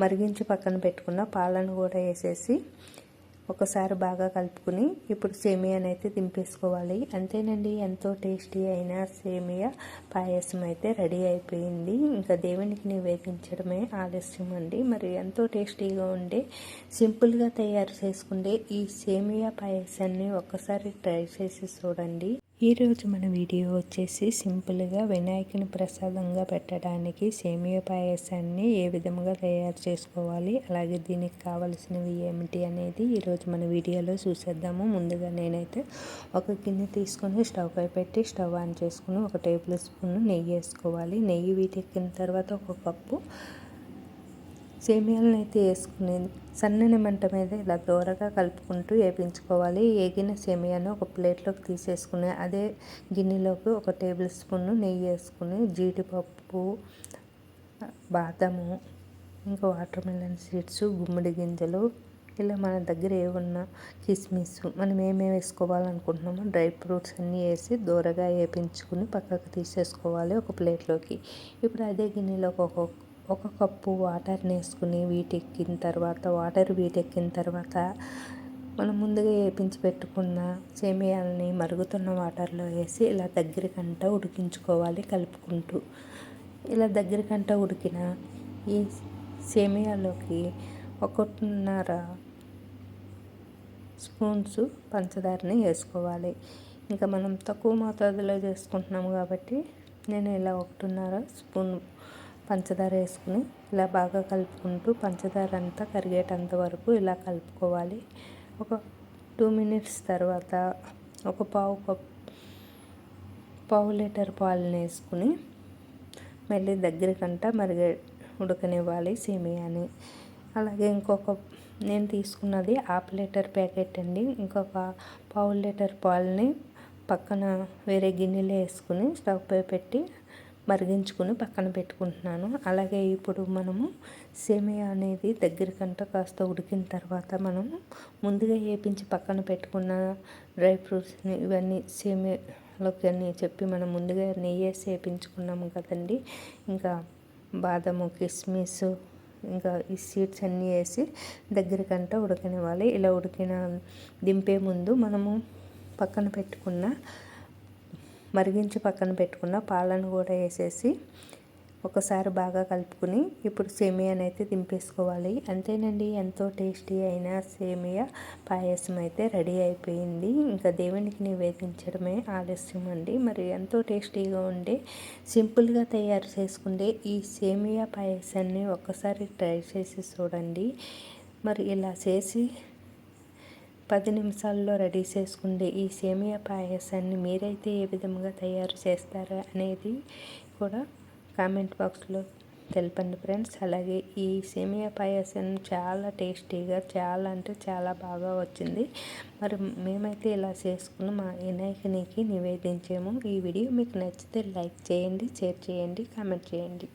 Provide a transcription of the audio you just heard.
మరిగించి పక్కన పెట్టుకున్న పాలను కూడా వేసేసి ఒకసారి బాగా కలుపుకుని ఇప్పుడు సేమియాని అయితే దింపేసుకోవాలి. అంతేనండి ఎంతో టేస్టీ అయిన సేమియా పాయసం అయితే రెడీ అయిపోయింది. ఇంకా దేవునికి నివేదించడమే ఆలస్యం అండి. మరి ఎంతో టేస్టీగా ఉండే సింపుల్గా తయారు చేసుకుండే ఈ సేమియా పాయసాన్ని ఒక్కసారి ట్రై చేసి చూడండి. ఈరోజు మన వీడియో వచ్చేసి సింపుల్గా వినాయకుని ప్రసాదంగా పెట్టడానికి సేమియా పాయసాన్ని ఏ విధంగా తయారు చేసుకోవాలి అలాగే దీనికి కావలసినవి ఏమిటి అనేది ఈరోజు మన వీడియోలో చూసేద్దాము. ముందుగా నేనైతే ఒక గిన్నె తీసుకొని స్టవ్ పై పెట్టి స్టవ్ ఆన్ చేసుకుని ఒక టేబుల్ స్పూన్ నెయ్యి వేసుకోవాలి. నెయ్యి వీటెక్కిన తర్వాత ఒక కప్పు సేమియాలను అయితే వేసుకునేది సన్నని మంట మీద ఇలా దూరగా కలుపుకుంటూ వేపించుకోవాలి. ఏగిన సేమియాను ఒక ప్లేట్లోకి తీసేసుకుని అదే గిన్నెలోకి ఒక టేబుల్ స్పూన్ నెయ్యి వేసుకుని జీడిపప్పు బాదము ఇంకా వాటర్ మిలన్ సీడ్స్ గుమ్మడి గింజలు ఇలా మన దగ్గర ఏమున్న కిస్మిస్ మనం ఏమేమి వేసుకోవాలనుకుంటున్నామో డ్రై ఫ్రూట్స్ అన్నీ వేసి దూరగా వేపించుకుని పక్కకు తీసేసుకోవాలి ఒక ప్లేట్లోకి. ఇప్పుడు అదే గిన్నెలోకి ఒక్కొక్క ఒక కప్పు వాటర్ని వేసుకుని వీటెక్కిన తర్వాత వాటర్ వీటెక్కిన తర్వాత మనం ముందుగా వేపించి పెట్టుకున్న సేమియాలని మరుగుతున్న వాటర్లో వేసి ఇలా దగ్గరికంట ఉడికించుకోవాలి కలుపుకుంటూ. ఇలా దగ్గరికంట ఉడికిన ఈ సేమియాలోకి ఒకటిన్నర స్పూన్స్ పంచదారని వేసుకోవాలి. ఇంకా మనం తక్కువ మోతాదులో చేసుకుంటున్నాము కాబట్టి నేను ఇలా ఒకటిన్నర స్పూన్ పంచదార వేసుకుని ఇలా బాగా కలుపుకుంటూ పంచదార అంతా కరిగేటంత వరకు ఇలా కలుపుకోవాలి. ఒక టూ మినిట్స్ తర్వాత ఒక పావు కప్ పావు లీటర్ పాలను వేసుకుని మళ్ళీ దగ్గరికంట మరిగే ఉడకనివ్వాలి సేమియాని. అలాగే ఇంకొక నేను తీసుకున్నది హాఫ్ లీటర్ ప్యాకెట్ అండి. ఇంకొక పావు లీటర్ పాలని పక్కన వేరే గిన్నెలో వేసుకుని స్టవ్ పై పెట్టి మరిగించుకుని పక్కన పెట్టుకుంటున్నాను. అలాగే ఇప్పుడు మనము సేమియా అనేది దగ్గరికంట కాస్త ఉడికిన తర్వాత మనము ముందుగా వేపించి పక్కన పెట్టుకున్న డ్రై ఫ్రూట్స్ని ఇవన్నీ సేమియాలోకి అన్ని చెప్పి మనం ముందుగా నెయ్యి వేసి వేపించుకున్నాము కదండి. ఇంకా బాదము కిస్మిస్ ఇంకా ఈ సీడ్స్ అన్నీ వేసి దగ్గరికంట ఉడకనివ్వాలి. ఇలా ఉడికిన దింపే ముందు మనము పక్కన పెట్టుకున్న మరిగించి పక్కన పెట్టుకున్న పాలను కూడా వేసేసి ఒకసారి బాగా కలుపుకుని ఇప్పుడు సేమియాని అయితే దింపేసుకోవాలి. అంతేనండి ఎంతో టేస్టీ అయిన సేమియా పాయసం అయితే రెడీ అయిపోయింది. ఇంకా దేవునికి నివేదించడమే ఆలస్యం అండి. మరి ఎంతో టేస్టీగా ఉండే సింపుల్గా తయారు చేసుకుంటే ఈ సేమియా పాయసాన్ని ఒక్కసారి ట్రై చేసి చూడండి. మరి ఇలా చేసి పది నిమిషాల్లో రెడీ చేసుకుండే ఈ సేమియా పాయసాన్ని మీరైతే ఏ విధంగా తయారు చేస్తారా అనేది కూడా కామెంట్ బాక్స్లో తెలపండి ఫ్రెండ్స్ అలాగే ఈ సేమియా పాయసం చాలా టేస్టీగా చాలా అంటే చాలా బాగా వచ్చింది. మరి మేమైతే ఇలా చేసుకుని మా వినాయకునికి నివేదించాము. ఈ వీడియో మీకు నచ్చితే లైక్ చేయండి షేర్ చేయండి కామెంట్ చేయండి.